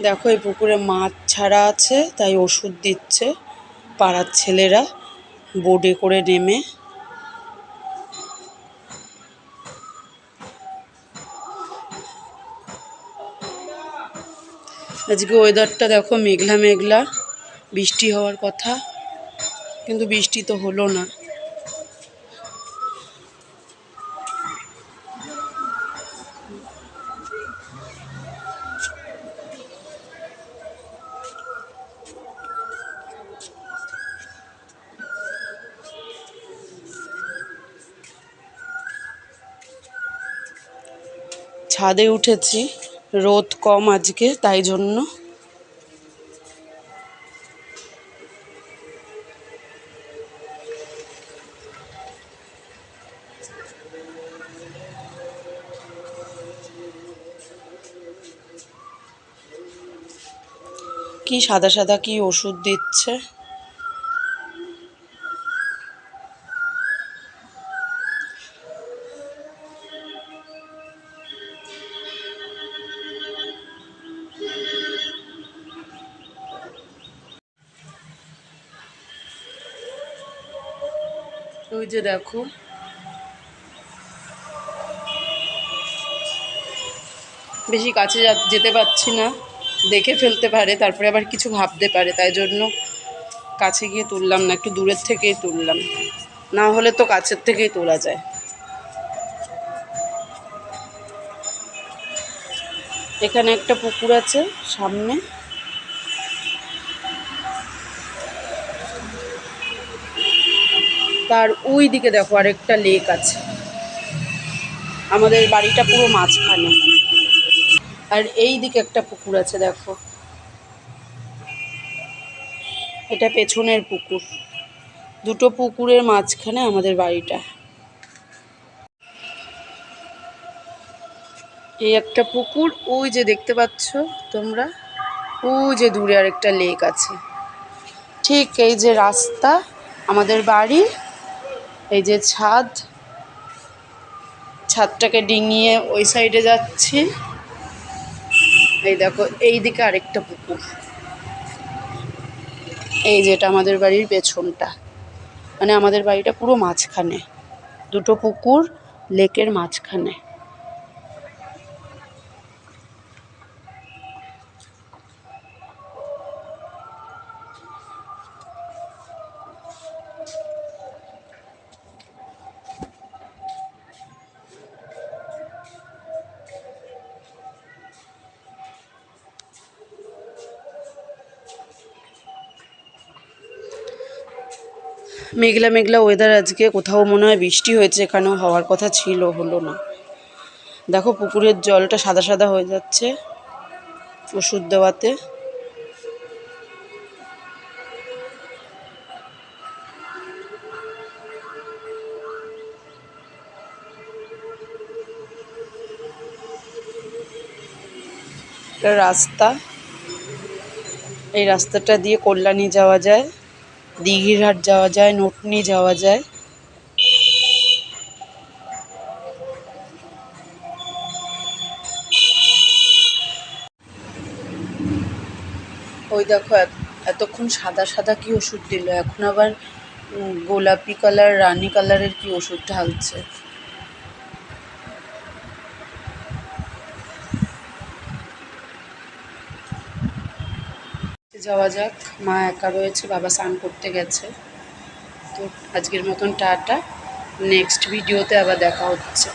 দেখো, এই পুকুরে মাছ ছাড়া আছে, তাই ওষুধ দিচ্ছে পাড়ার ছেলেরা বোটে করে নেমে। আজকে ওয়েদারটা দেখো মেঘলা মেঘলা বৃষ্টি হওয়ার কথা, কিন্তু বৃষ্টি তো হলো না। ছাদে উঠেছি। রোদ কম আজকে তাই জন্য। কি সাদা সাদা কি ওষুধ দিচ্ছে? ওই যে দেখো। বেশি কাছে যেতে পারছি না। দেখে ফেলতে পারে, তারপরে আবার কিছু ভাবতে পারে, তাই জন্য কাছে গিয়ে তুললাম না, একটু দূরের থেকেই তুললাম। না হলে তো কাছের থেকেই তোলা যায়। এখানে একটা পুকুর আছে, সামনে। তার ওই দিকে দেখো আরেকটা লেক আছে। আমাদের বাড়িটা পুরো মাঝখানে। আর এই দিকে একটা পুকুর আছে, দেখো। এটা পেছনের পুকুর। দুটো পুকুরের মাঝখানে আমাদের বাড়িটা। এই একটা পুকুর, ওই যে দেখতে পাচ্ছ তোমরা? ওই যে দূরে আরেকটা লেক আছে। ঠিক এই যে রাস্তা আমাদের বাড়ি এই যে ছাদ, ছাদটাকে ডিঙিয়ে ওই সাইডে যাচ্ছি। এই দেখো, এই দিকে আরেকটা পুকুর। এই যেটা আমাদের বাড়ির পেছনটা। মানে আমাদের বাড়িটা পুরো মাঝখানে। দুটো পুকুর, লেকের মাঝখানে। মেঘলা মেঘলা ওয়েদার আজকে। কোথাও মনে হয় বৃষ্টি হয়েছে, এখানেও হওয়ার কথা ছিল, হলো না। দেখো, পুকুরের জলটা সাদা সাদা হয়ে যাচ্ছে ওষুধ দেওয়াতে। রাস্তা। এই রাস্তাটা দিয়ে কল্যাণী যাওয়া যায়। দিঘিরহাট যাওয়া যায়, নটনি যাওয়া যায়। ওই দেখো, এত- এতক্ষণ সাদা সাদা কি ওষুধ দিল, এখন আবার গোলাপি কালার রানী কালারের কি ওষুধ ঢালছে। যাওয়া যাক। মা একা রয়েছে, বাবা স্নান করতে গেছে। তো আজকের মতন টাটা। নেক্সট ভিডিওতে আবার দেখা হচ্ছে।